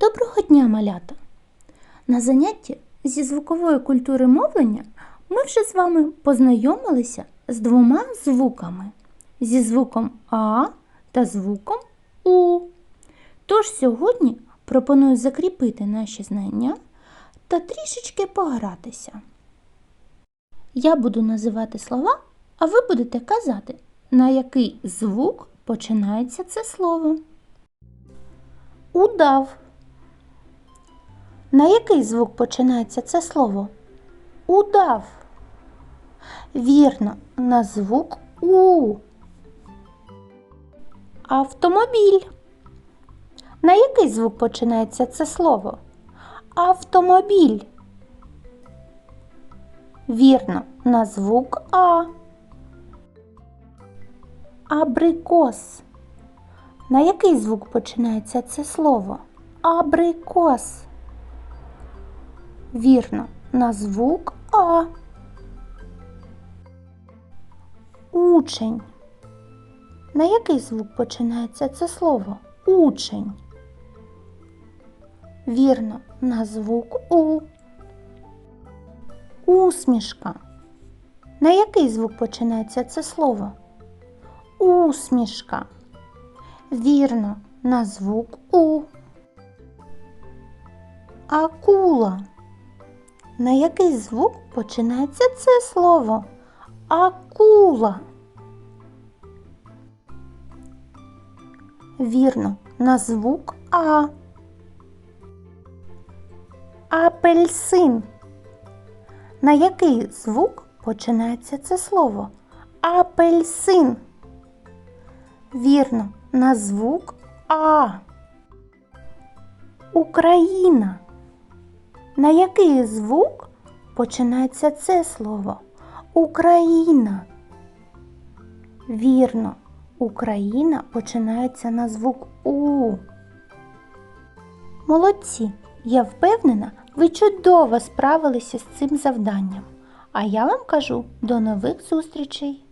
Доброго дня, малята! На занятті зі звукової культури мовлення ми вже з вами познайомилися з двома звуками зі звуком А та звуком У. Тож сьогодні пропоную закріпити наші знання та трішечки погратися. Я буду називати слова, а ви будете казати, на який звук починається це слово. Удав. На який звук починається це слово? Удав. Вірно, на звук У. Автомобіль. На який звук починається це слово? Автомобіль. Вірно, на звук А. Абрикос. На який звук починається це слово? Абрикос. Вірно, на звук А. Учень. На який звук починається це слово? Учень. Вірно, на звук У. Усмішка. На який звук починається це слово? Усмішка. Вірно, на звук У. Акула. На який звук починається це слово? Акула. Вірно, на звук А. Апельсин. На який звук починається це слово? Апельсин. Вірно, на звук А. Україна. На який звук починається це слово? Україна. Вірно, Україна починається на звук У. Молодці! Я впевнена, ви чудово справилися з цим завданням. А я вам кажу до нових зустрічей!